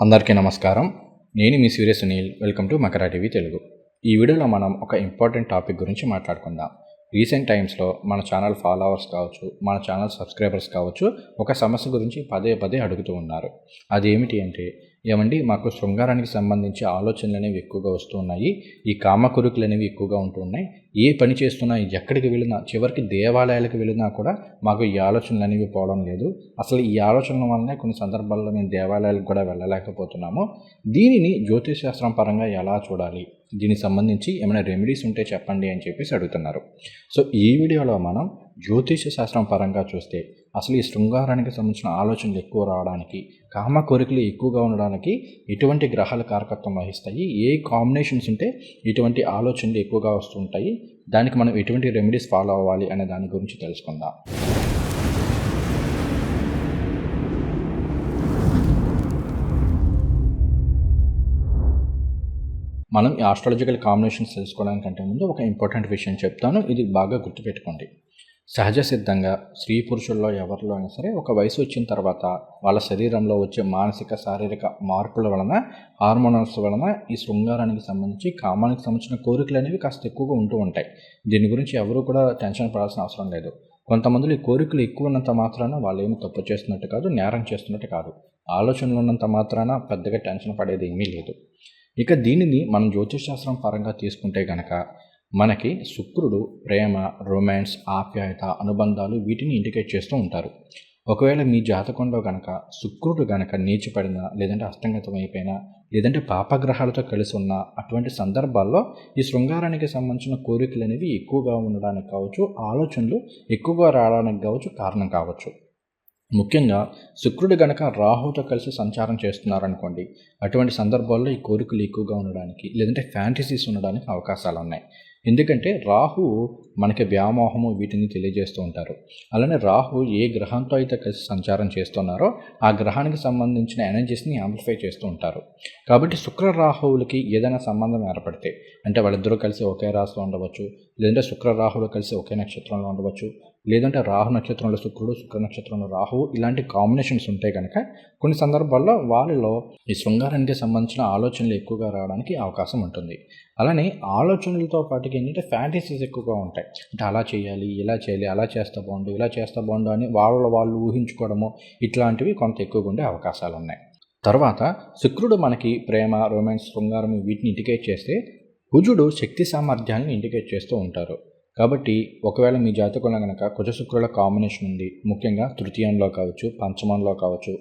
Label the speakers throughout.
Speaker 1: అందరికీ నమస్కారం. నేను మీ Surya Sunil. Welcome to Makara TV Telugu. ఈ వీడియోలో మనం ఒక ఇంపార్టెంట్ టాపిక్ గురించి మాట్లాడుకుందాం. రీసెంట్ టైమ్స్లో మన ఛానల్ ఫాలోవర్స్ కావచ్చు మన ఛానల్ సబ్స్క్రైబర్స్ కావచ్చు ఒక సమస్య గురించి పదే పదే అడుగుతూ ఉన్నారు. అది ఏమిటి అంటే ఏమండి మాకు శృంగారానికి సంబంధించి ఆలోచనలు అనేవి ఎక్కువగా వస్తున్నాయి ఈ కామకురుకులు అనేవి ఎక్కువగా ఉంటున్నాయి ఏ పని చేస్తున్నా ఎక్కడికి వెళ్ళినా చివరికి దేవాలయాలకు వెళ్ళినా కూడా మాకు ఈ ఆలోచనలు అనేవి పోవడం లేదు. అసలు ఈ ఆలోచనల వల్లనే కొన్ని సందర్భాల్లో మేము దేవాలయాలకు కూడా వెళ్ళలేకపోతున్నాము. దీనిని జ్యోతిష్ శాస్త్రం పరంగా ఎలా చూడాలి? దీనికి సంబంధించి ఏమైనా రెమెడీస్ ఉంటే చెప్పండి అని చెప్పేసి అడుగుతున్నారు. సో ఈ వీడియోలో మనం జ్యోతిష శాస్త్రం పరంగా చూస్తే అసలు ఈ శృంగారానికి సంబంధించిన ఆలోచనలు ఎక్కువ రావడానికి కామ కోరికలు ఎక్కువగా ఉండడానికి ఎటువంటి గ్రహాల కారకత్వం వహిస్తాయి ఏ కాంబినేషన్స్ ఉంటే ఇటువంటి ఆలోచనలు ఎక్కువగా వస్తుంటాయి దానికి మనం ఎటువంటి రెమెడీస్ ఫాలో అవ్వాలి అనే దాని గురించి తెలుసుకుందాం. మనం ఈ ఆస్ట్రాలజికల్ కాంబినేషన్స్ తెలుసుకోవడానికంటే ముందు ఒక ఇంపార్టెంట్ విషయం చెప్తాను. ఇది బాగా గుర్తుపెట్టుకోండి. సహజ సిద్ధంగా స్త్రీ పురుషుల్లో ఎవరిలో అయినా సరే ఒక వయసు వచ్చిన తర్వాత వాళ్ళ శరీరంలో వచ్చే మానసిక శారీరక మార్పుల వలన హార్మోనల్స్ వలన ఈ శృంగారానికి సంబంధించి కామానికి సంబంధించిన కోరికలు అనేవి కాస్త ఎక్కువగా ఉంటూ ఉంటాయి. దీని గురించి ఎవరు కూడా టెన్షన్ పడాల్సిన అవసరం లేదు. కొంతమందిలో ఈ కోరికలు ఎక్కువ ఉన్నంత మాత్రాన వాళ్ళు ఏమి తప్పు చేస్తున్నట్టు కాదు నేరం చేస్తున్నట్టు కాదు. ఆలోచనలు ఉన్నంత మాత్రాన పెద్దగా టెన్షన్ పడేది ఏమీ లేదు. ఇక దీనిని మనం జ్యోతిషశాస్త్రం పరంగా తీసుకుంటే గనక మనకి శుక్రుడు ప్రేమ రొమాన్స్ ఆప్యాయత అనుబంధాలు వీటిని ఇండికేట్ చేస్తూ ఉంటారు. ఒకవేళ మీ జాతకంలో గనక శుక్రుడు గనక నీచిపడినా లేదంటే అస్తంగతం అయిపోయినా లేదంటే పాపగ్రహాలతో కలిసి ఉన్న అటువంటి సందర్భాల్లో ఈ శృంగారానికి సంబంధించిన కోరికలు అనేవి ఎక్కువగా ఉండడానికి కావచ్చు ఆలోచనలు ఎక్కువగా రావడానికి కావచ్చు కారణం కావచ్చు. ముఖ్యంగా శుక్రుడు గనక రాహుతో కలిసి సంచారం చేస్తున్నారనుకోండి అటువంటి సందర్భాల్లో ఈ కోరికలు ఎక్కువగా ఉండడానికి లేదంటే ఫ్యాంటసీస్ ఉండడానికి అవకాశాలు ఉన్నాయి ఎందుకంటే రాహు మనకి వ్యామోహము వీటిని తెలియజేస్తూ ఉంటారు. అలానే రాహు ఏ గ్రహంతో అయితే కలిసి సంచారం చేస్తున్నారో ఆ గ్రహానికి సంబంధించిన ఎనర్జీస్ని యాంప్లిఫై చేస్తూ ఉంటారు. కాబట్టి శుక్ర రాహువులకి ఏదైనా సంబంధం ఏర్పడితే అంటే వాళ్ళిద్దరూ కలిసి ఒకే రాశిలో ఉండవచ్చు లేదంటే శుక్ర రాహువులు కలిసి ఒకే నక్షత్రంలో ఉండవచ్చు లేదంటే రాహు నక్షత్రంలో శుక్రుడు శుక్ర నక్షత్రంలో రాహువు ఇలాంటి కాంబినేషన్స్ ఉంటాయి కనుక కొన్ని సందర్భాల్లో వాళ్ళలో ఈ శృంగారానికి సంబంధించిన ఆలోచనలు ఎక్కువగా రావడానికి అవకాశం ఉంటుంది. అలానే ఆలోచనలతో పాటుకి ఏంటంటే ఫ్యాంటసీస్ ఎక్కువగా ఉంటాయి. అంటే అలా చేయాలి ఇలా చేయాలి అలా చేస్తా బాగుండు ఇలా చేస్తా బాగుండు అని వాళ్ళ వాళ్ళు ఊహించుకోవడము ఇట్లాంటివి కొంత ఎక్కువగా ఉండే అవకాశాలు ఉన్నాయి. తర్వాత శుక్రుడు మనకి ప్రేమ రొమాన్స్ శృంగారం వీటిని ఇండికేట్ చేస్తే కుజుడు శక్తి సామర్థ్యాన్ని ఇండికేట్ చేస్తూ ఉంటారు. కాబట్టి ఒకవేళ మీ జాతకంలో కనుక కుజ శుక్రుల కాంబినేషన్ ఉంది ముఖ్యంగా తృతీయంలో కావచ్చు పంచమంలో కావచ్చు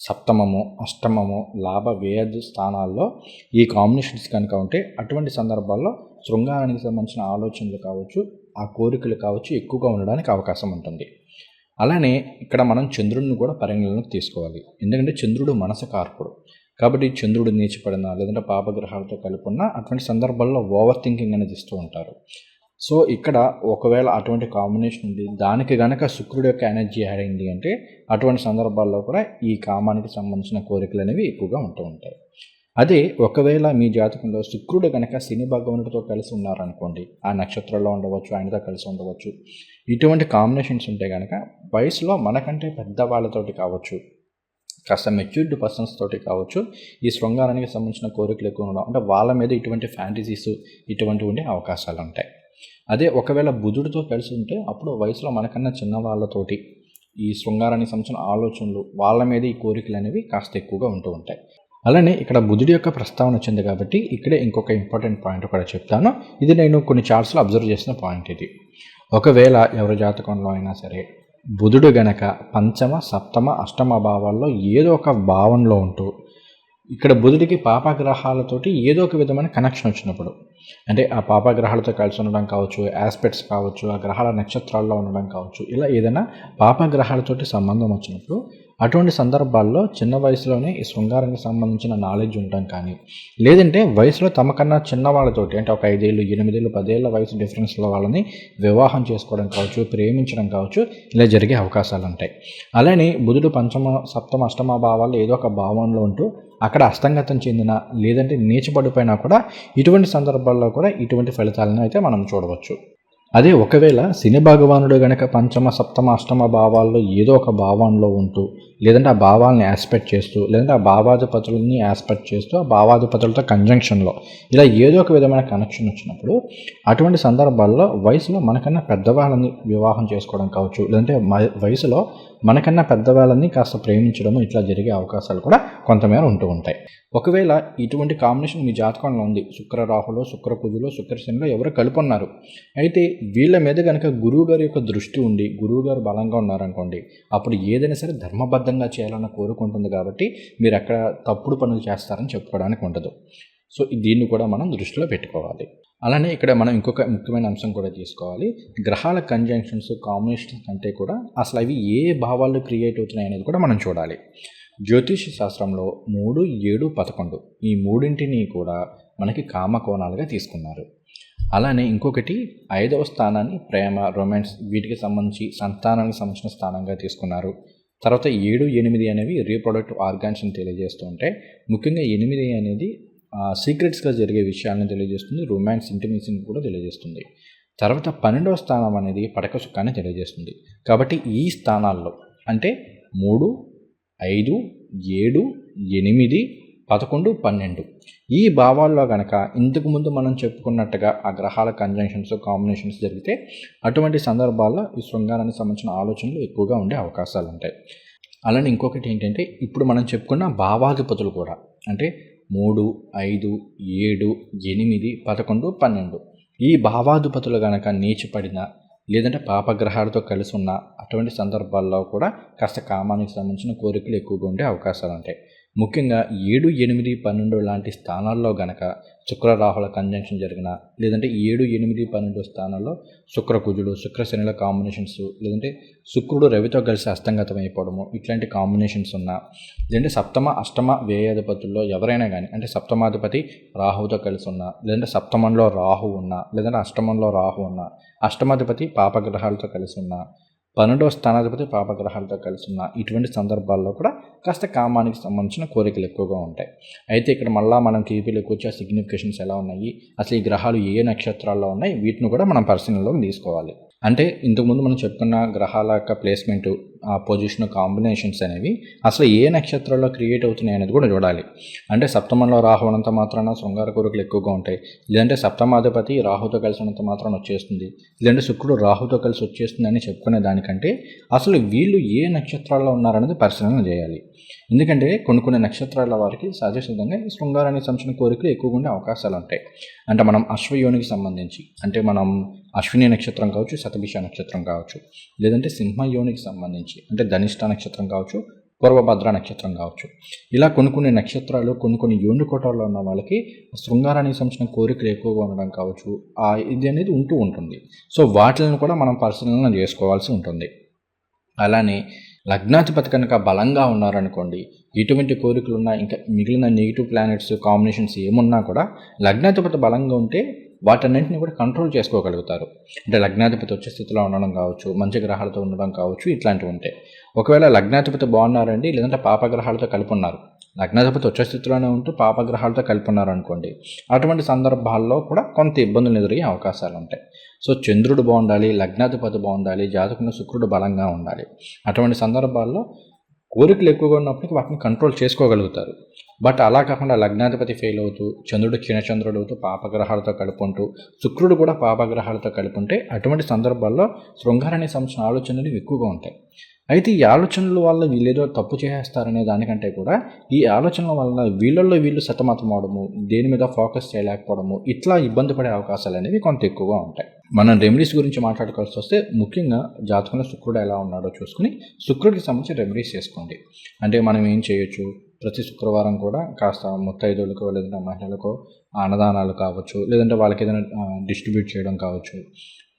Speaker 1: సప్తమము అష్టమము లాభ వ్యయ స్థానాల్లో ఈ కాంబినేషన్స్ కనుక ఉంటే అటువంటి సందర్భాల్లో శృంగారానికి సంబంధించిన ఆలోచనలు కావచ్చు ఆ కోరికలు కావచ్చు ఎక్కువగా ఉండడానికి అవకాశం ఉంటుంది. అలానే ఇక్కడ మనం చంద్రుడిని కూడా పరిగణలోకి తీసుకోవాలి. ఎందుకంటే చంద్రుడు మనసు కార్పుడు కాబట్టి చంద్రుడు నీచిపడిన లేదంటే పాపగ్రహాలతో కలిపి అటువంటి సందర్భాల్లో ఓవర్ థింకింగ్ అనేది ఇస్తూ ఉంటారు. సో ఇక్కడ ఒకవేళ అటువంటి కాంబినేషన్ ఉంది దానికి గనక శుక్రుడు యొక్క ఎనర్జీ యాడ్ అయింది అంటే అటువంటి సందర్భాల్లో కూడా ఈ కామానికి సంబంధించిన కోరికలు అనేవి ఎక్కువగా ఉంటూ ఉంటాయి. అదే ఒకవేళ మీ జాతకంలో శుక్రుడు కనుక శని భగవంతుడితో కలిసి ఉన్నారనుకోండి ఆ నక్షత్రంలో ఉండవచ్చు ఆయనతో కలిసి ఉండవచ్చు ఇటువంటి కాంబినేషన్స్ ఉంటే కనుక వయసులో మనకంటే పెద్ద వాళ్ళతోటి కావచ్చు కాస్త మెచ్యూర్డ్ పర్సన్స్ తోటి కావచ్చు ఈ శృంగారానికి సంబంధించిన కోరికలు ఎక్కువ ఉండడం అంటే వాళ్ళ మీద ఇటువంటి ఫ్యాంటసీస్ ఇటువంటి ఉండే అవకాశాలు ఉంటాయి. అదే ఒకవేళ బుధుడితో కలిసి ఉంటే అప్పుడు వయసులో మనకన్నా చిన్న వాళ్ళతోటి ఈ శృంగారానికి సంబంధించిన ఆలోచనలు వాళ్ళ మీద ఈ కోరికలు అనేవి కాస్త ఎక్కువగా ఉంటూ ఉంటాయి. అలానే ఇక్కడ బుధుడి యొక్క ప్రస్తావన వచ్చింది కాబట్టి ఇక్కడే ఇంకొక ఇంపార్టెంట్ పాయింట్ కూడా చెప్తాను. ఇది నేను కొన్ని చార్ట్స్లో అబ్జర్వ్ చేసిన పాయింట్ ఇది. ఒకవేళ ఎవరి జాతకంలో అయినా సరే బుధుడు గనక పంచమ సప్తమ అష్టమ భావాల్లో ఏదో ఒక భావంలో ఉంటూ ఇక్కడ బుధుడికి పాపగ్రహాలతోటి ఏదో ఒక విధమైన కనెక్షన్ వచ్చినప్పుడు. అంటే ఆ పాపగ్రహాలతో కలిసి ఉండడం కావచ్చు ఆస్పెక్ట్స్ కావచ్చు ఆ గ్రహాల నక్షత్రాల్లో ఉండడం కావచ్చు ఇలా ఏదైనా పాపగ్రహాలతోటి సంబంధం వచ్చినప్పుడు అటువంటి సందర్భాల్లో చిన్న వయసులోనే ఈ శృంగారానికి సంబంధించిన నాలెడ్జ్ ఉండడం కానీ లేదంటే వయసులో తమకన్నా చిన్న వాళ్ళతోటి అంటే ఒక ఐదేళ్ళు ఎనిమిదేళ్ళు పదేళ్ళ వయసు డిఫరెన్స్లో వాళ్ళని వివాహం చేసుకోవడం కావచ్చు ప్రేమించడం కావచ్చు ఇలా జరిగే అవకాశాలు ఉంటాయి అలానే బుధుడు పంచమ సప్తమ అష్టమ భావాల్లో ఏదో ఒక భావంలో ఉంటూ అక్కడ అస్తంగతం చెందిన లేదంటే నీచబడిపోయినా కూడా ఇటువంటి సందర్భాల్లో కూడా ఇటువంటి ఫలితాలను అయితే మనం చూడవచ్చు. అదే ఒకవేళ శని భగవానుడు గనక పంచమ సప్తమ అష్టమ భావాల్లో ఏదో ఒక భావంలో ఉంటూ లేదంటే ఆ భావాలను యాస్పెక్ట్ చేస్తూ లేదంటే ఆ భావాధిపతులని యాస్పెక్ట్ చేస్తూ ఆ భావాధిపతులతో కంజంక్షన్లో ఇలా ఏదో ఒక విధమైన కనెక్షన్ వచ్చినప్పుడు అటువంటి సందర్భాల్లో వయసులో మనకన్నా పెద్దవాళ్ళని వివాహం చేసుకోవడం కావచ్చు లేదంటే మ- వయసులో మనకన్నా పెద్దవాళ్ళని కాస్త ప్రేమించడము ఇట్లా జరిగే అవకాశాలు కూడా కొంతమేర ఉంటూ ఉంటాయి. ఒకవేళ ఇటువంటి కాంబినేషన్ మీ జాతకంలో ఉంది. శుక్ర రాహులో శుక్ర కుజులో శుక్ర శనిలో ఎవరు కలుపున్నారు. అయితే వీళ్ళ మీద కనుక గురువు గారి యొక్క దృష్టి ఉండి గురువు గారు బలంగా ఉన్నారనుకోండి అప్పుడు ఏదైనా సరే ధర్మబద్ధంగా చేయాలన్న కోరుకుంటుంది కాబట్టి మీరు అక్కడ తప్పుడు పనులు చేస్తారని చెప్పుకోవడానికి ఉండదు. సో దీన్ని కూడా మనం దృష్టిలో పెట్టుకోవాలి. అలానే ఇక్కడ మనం ఇంకొక ముఖ్యమైన అంశం కూడా తీసుకోవాలి. గ్రహాల కంజంక్షన్స్ కాంబినేషన్స్ అంటే కూడా అసలు అవి ఏ భావాలు క్రియేట్ అవుతున్నాయి అనేది కూడా మనం చూడాలి. జ్యోతిష శాస్త్రంలో మూడు ఏడు పదకొండు ఈ మూడింటిని కూడా మనకి కామకోణాలుగా తీసుకున్నారు. అలానే ఇంకొకటి ఐదవ స్థానాన్ని ప్రేమ రొమాన్స్ వీటికి సంబంధించి సంతానానికి సంబంధించిన స్థానంగా తీసుకున్నారు. తర్వాత ఏడు ఎనిమిది అనేవి రీప్రొడక్టివ్ ఆర్గాన్స్ని తెలియజేస్తూ ఉంటాయి ముఖ్యంగా ఎనిమిది అనేది సీక్రెట్స్గా జరిగే విషయాలను తెలియజేస్తుంది. రొమాన్స్ ఇంటిమేషన్ కూడా తెలియజేస్తుంది. తర్వాత పన్నెండవ స్థానం అనేది పడక సుఖాన్ని తెలియజేస్తుంది. కాబట్టి ఈ స్థానాల్లో అంటే మూడు ఐదు ఏడు ఎనిమిది పదకొండు పన్నెండు. ఈ భావాల్లో కనుక ఇంతకు ముందు మనం చెప్పుకున్నట్టుగా ఆ గ్రహాల కంజంక్షన్స్ కాంబినేషన్స్ జరిగితే అటువంటి సందర్భాల్లో ఈ శృంగారానికి సంబంధించిన ఆలోచనలు ఎక్కువగా ఉండే అవకాశాలు ఉంటాయి. అలానే ఇంకొకటి ఏంటంటే ఇప్పుడు మనం చెప్పుకున్న భావాధిపతులు కూడా అంటే మూడు ఐదు ఏడు ఎనిమిది పదకొండు పన్నెండు. ఈ భావాధిపతులు కనుక నీచిపడిన లేదంటే పాపగ్రహాలతో కలిసి ఉన్న అటువంటి సందర్భాల్లో కూడా కాస్త కామానికి సంబంధించిన కోరికలు ఎక్కువగా ఉండే అవకాశాలు ఉంటాయి ముఖ్యంగా ఏడు ఎనిమిది పన్నెండు లాంటి స్థానాల్లో గనక శుక్ర రాహుల కంజంక్షన్ జరిగిన లేదంటే ఏడు ఎనిమిది పన్నెండు స్థానాల్లో శుక్ర కుజుడు శుక్ర శనిల కాంబినేషన్స్ లేదంటే శుక్రుడు రవితో కలిసి అస్తంగతం అయిపోవడము ఇట్లాంటి కాంబినేషన్స్ ఉన్న లేదంటే సప్తమ అష్టమ వ్యయాధిపతుల్లో ఎవరైనా కానీ అంటే సప్తమాధిపతి రాహువుతో కలిసి ఉన్న లేదంటే సప్తమంలో రాహు ఉన్న లేదంటే అష్టమంలో రాహు ఉన్న అష్టమాధిపతి పాపగ్రహాలతో కలిసి ఉన్న పన్నెండవ స్థానాధిపతి పాపగ్రహాలతో కలిసి ఉన్న ఇటువంటి సందర్భాల్లో కూడా కాస్త కామానికి సంబంధించిన కోరికలు ఎక్కువగా ఉంటాయి. అయితే ఇక్కడ మళ్ళా మనం కీపీలోకి వచ్చే సిగ్నిఫికేషన్స్ ఎలా ఉన్నాయి అసలు ఈ గ్రహాలు ఏ నక్షత్రాల్లో ఉన్నాయి వీటిని కూడా మనం పరిశీలనలోకి తీసుకోవాలి. అంటే ఇంతకుముందు మనం చెప్పుకున్న గ్రహాల యొక్క ప్లేస్మెంట్ ఆ పొజిషన్ కాంబినేషన్స్ అనేవి అసలు ఏ నక్షత్రంలో క్రియేట్ అవుతున్నాయి అనేది కూడా చూడాలి. అంటే సప్తమంలో రాహు ఉన్నంత మాత్రాన శృంగార కోరికలు ఎక్కువగా ఉంటాయి. లేదంటే సప్తమాధిపతి రాహుతో కలిసి ఉన్నంత మాత్రాన వచ్చేస్తుంది. లేదంటే శుక్రుడు రాహుతో కలిసి వచ్చేస్తుంది అని చెప్పుకునే దానికంటే అసలు వీళ్ళు ఏ నక్షత్రాల్లో ఉన్నారనేది పరిశీలన చేయాలి. ఎందుకంటే కొన్ని కొన్ని నక్షత్రాల వారికి సహజసిద్ధంగా ఈ శృంగారానికి కోరికలు ఎక్కువగా ఉండే అవకాశాలు ఉంటాయి. అంటే మనం అశ్వయోనికి సంబంధించి అంటే మనం అశ్విని నక్షత్రం కావచ్చు శతభిష నక్షత్రం కావచ్చు లేదంటే సింహయోనికి సంబంధించి అంటే ధనిష్ట నక్షత్రం కావచ్చు పూర్వభద్ర నక్షత్రం కావచ్చు. ఇలా కొన్ని కొన్ని నక్షత్రాలు కొన్ని కొన్ని యోని కోటాల్లో ఉన్న వాళ్ళకి శృంగారానికి సంబంధించిన కోరికలు ఎక్కువగా ఉండడం కావచ్చు ఆ ఇది అనేది ఉంటూ ఉంటుంది. సో వాటిని కూడా మనం పరిశీలన చేసుకోవాల్సి ఉంటుంది. అలానే లగ్నాధిపతి కనుక బలంగా ఉన్నారనుకోండి ఎటువంటి కోరికలు ఉన్నా ఇంకా మిగిలిన నెగిటివ్ ప్లానెట్స్ కాంబినేషన్స్ ఏమున్నా కూడా లగ్నాధిపతి బలంగా ఉంటే వాటన్నింటిని కూడా కంట్రోల్ చేసుకోగలుగుతారు. అంటే లగ్నాధిపతి వచ్చే స్థితిలో ఉండడం కావచ్చు మంచి గ్రహాలతో ఉండడం కావచ్చు ఇట్లాంటివి ఉంటాయి. ఒకవేళ లగ్నాధిపతి బాగున్నారండి లేదంటే పాపగ్రహాలతో కలిపి ఉన్నారు. లగ్నాధిపతి వచ్చే స్థితిలోనే ఉంటూ పాపగ్రహాలతో కలిపి ఉన్నారు అనుకోండి అటువంటి సందర్భాల్లో కూడా కొంత ఇబ్బందులు ఎదురయ్యే అవకాశాలు ఉంటాయి సో చంద్రుడు బాగుండాలి లగ్నాధిపతి బాగుండాలి జాతకంలో శుక్రుడు బలంగా ఉండాలి. అటువంటి సందర్భాల్లో కోరికలు ఎక్కువగా ఉన్నప్పటికీ వాటిని కంట్రోల్ చేసుకోగలుగుతారు. బట్ అలా కాకుండా లగ్నాధిపతి ఫెయిల్ అవుతూ చంద్రుడు క్షీణచంద్రుడు అవుతూ పాపగ్రహాలతో కలుపుంటూ శుక్రుడు కూడా పాపగ్రహాలతో కలుపుంటే అటువంటి సందర్భాల్లో శృంగారణి సంబంధించిన ఆలోచనలు ఎక్కువగా ఉంటాయి. అయితే ఈ ఆలోచనల వల్ల వీళ్ళేదో తప్పు చేసేస్తారనే దానికంటే కూడా ఈ ఆలోచనల వల్ల వీళ్ళల్లో వీళ్ళు సతమతం అవడము దేని మీద ఫోకస్ చేయలేకపోవడము ఇట్లా ఇబ్బంది పడే అవకాశాలు అనేవి కొంత ఎక్కువగా ఉంటాయి. మనం రెమెడీస్ గురించి మాట్లాడుకోవాల్సి వస్తే ముఖ్యంగా జాతకంలో శుక్రుడు ఎలా ఉన్నాడో చూసుకుని శుక్రుడికి సంబంధించి రెమెడీస్ చేసుకోండి. అంటే మనం ఏం చేయొచ్చు? ప్రతి శుక్రవారం కూడా కాస్త ముత్తైదులకో లేదంటే మహిళలకు అన్నదానాలు కావచ్చు లేదంటే వాళ్ళకి ఏదైనా డిస్ట్రిబ్యూట్ చేయడం కావచ్చు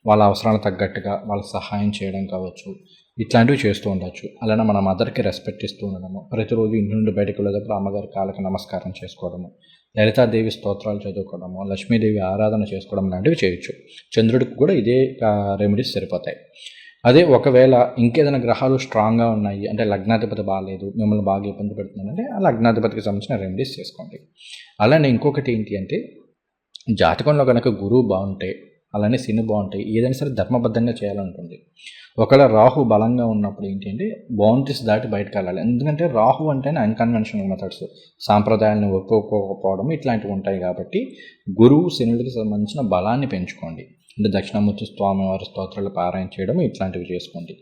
Speaker 1: వాళ్ళ అవసరాలకు తగ్గట్టుగా వాళ్ళకి సహాయం చేయడం కావచ్చు ఇట్లాంటివి చేస్తూ ఉండొచ్చు. అలానే మన మదర్కి రెస్పెక్ట్ ఇస్తూ ఉండడము. ప్రతిరోజు ఇంటి నుండి బయటకు వెళ్ళేటప్పుడు అమ్మగారి కాళ్ళకి నమస్కారం చేసుకోవడము. లలితాదేవి స్తోత్రాలు చదువుకోవడము. లక్ష్మీదేవి ఆరాధన చేసుకోవడం లాంటివి చేయొచ్చు. చంద్రుడికి కూడా ఇదే రెమెడీస్ సరిపోతాయి. అదే ఒకవేళ ఇంకేదైనా గ్రహాలు స్ట్రాంగ్గా ఉన్నాయి అంటే లగ్నాధిపతి బాగాలేదు మిమ్మల్ని బాగా ఇబ్బంది పెడుతుందంటే ఆ లగ్నాధిపతికి సంబంధించిన రెమెడీస్ చేసుకోండి. అలానే ఇంకొకటి ఏంటి అంటే జాతకంలో కనుక గురువు బాగుంటే అలానే శని బాగుంటాయి ఏదైనా సరే ధర్మబద్ధంగా చేయాలనుకుంది ఒకవేళ రాహు బలంగా ఉన్నప్పుడు ఏంటంటే బౌండరీస్ దాటి బయటకు వెళ్ళాలి. ఎందుకంటే రాహు అంటేనే అన్కన్వెన్షనల్ మెథడ్స్ సాంప్రదాయాలను ఒప్పుకోకపోవడం ఇట్లాంటివి ఉంటాయి కాబట్టి గురువు శనుడికి సంబంధించిన బలాన్ని పెంచుకోండి. అంటే దక్షిణామూర్తి స్వామివారి స్తోత్రాలు పారాయణ చేయడం ఇట్లాంటివి చేసుకోండి.